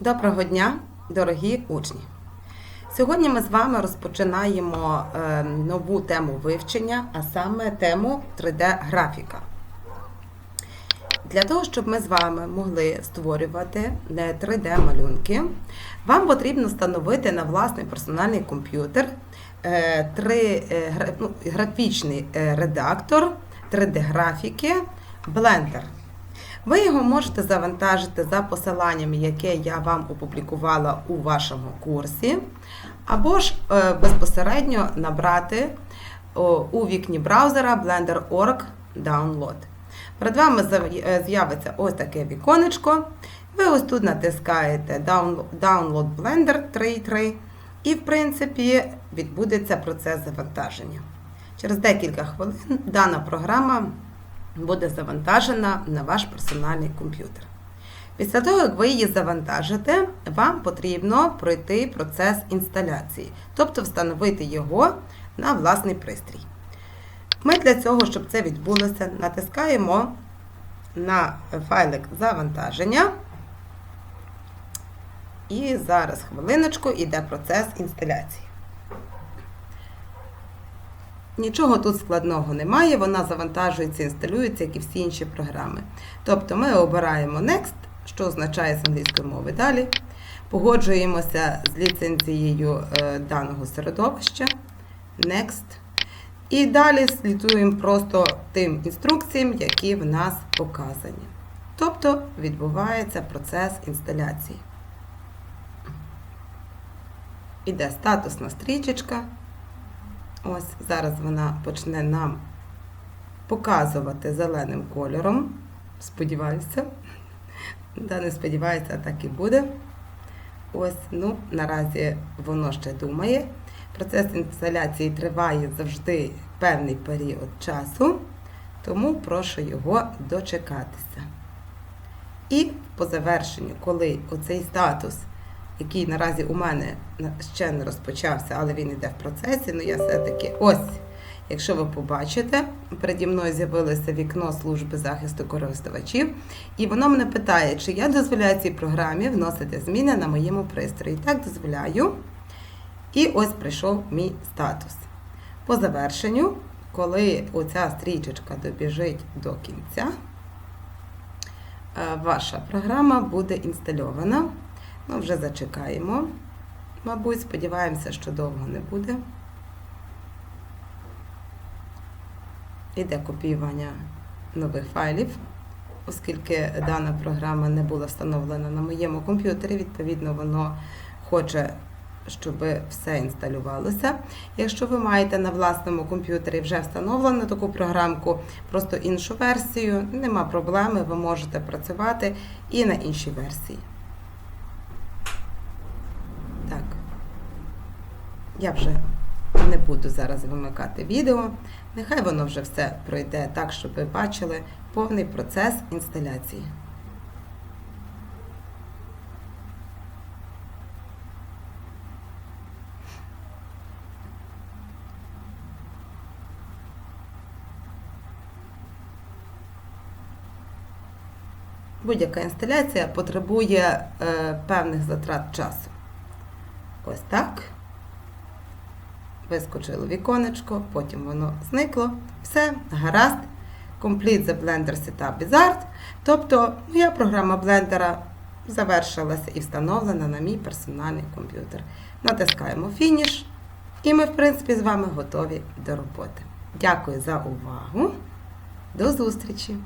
Доброго дня, дорогі учні! Сьогодні ми з вами розпочинаємо е, нову тему вивчення, а саме тему 3D-графіка. Для того, щоб ми з вами могли створювати 3D-малюнки, вам потрібно встановити на власний персональний комп'ютер е, е, ну, графічний е, редактор 3D-графіки Blender. Ви його можете завантажити за посиланням, яке я вам опублікувала у вашому курсі, або ж е, безпосередньо набрати у вікні браузера Blender.org Download. Перед вами е, з'явиться ось таке віконечко. Ви ось тут натискаєте Download Download Blender 3.3 і, в принципі, відбудеться процес завантаження. Через декілька хвилин дана програма буде завантажена на ваш персональний комп'ютер. Після того, як ви її завантажите, вам потрібно пройти процес інсталяції, тобто встановити його на власний пристрій. Ми для цього, щоб це відбулося, натискаємо на файлик завантаження. І зараз хвилиночку йде процес інсталяції. Нічого тут складного немає, вона завантажується, інсталюється, як і всі інші програми. Тобто ми обираємо Next, що означає з англійської мови далі. Погоджуємося з ліцензією е, даного середовища. Next. І далі слідуємо просто тим інструкціям, які в нас показані. Тобто відбувається процес інсталяції. Іде статусна стрічечка. Ось зараз вона почне нам показувати зеленим кольором. Сподіваюся. Да, не сподіваюся, а так і буде. Ось, ну, наразі воно ще думає. Процес інсталяції триває завжди певний період часу, тому прошу його дочекатися. І по завершенню, коли оцей статус який наразі у мене ще не розпочався, але він йде в процесі. Ну я все-таки ось, якщо ви побачите, переді мною з'явилося вікно служби захисту користувачів, і воно мене питає, чи я дозволяю цій програмі вносити зміни на моєму пристрої. Так, дозволяю. І ось прийшов мій статус. По завершенню, коли оця стрічечка добіжить до кінця, е, ваша програма буде інстальована. Ну, вже зачекаємо. Мабуть, сподіваємося, що довго не буде. Іде копіювання нових файлів, оскільки дана програма не була встановлена на моєму комп'ютері, відповідно, воно хоче, щоб все інсталювалося. Якщо ви маєте на власному комп'ютері вже встановлену таку програмку, просто іншу версію, нема проблеми, ви можете працювати і на іншій версії. Так. Я вже не буду зараз вимикати відео. Нехай воно вже все пройде так, щоб ви бачили повний процес інсталяції. Будь-яка інсталяція потребує е, певних затрат часу. Ось так. Вискочило віконечко, потім воно зникло. Все, гаразд. Complete the Blender Setup Wizard. Тобто, моя програма блендера завершилася і встановлена на мій персональний комп'ютер. Натискаємо фініш. І ми, в принципі, з вами готові до роботи. Дякую за увагу. До зустрічі!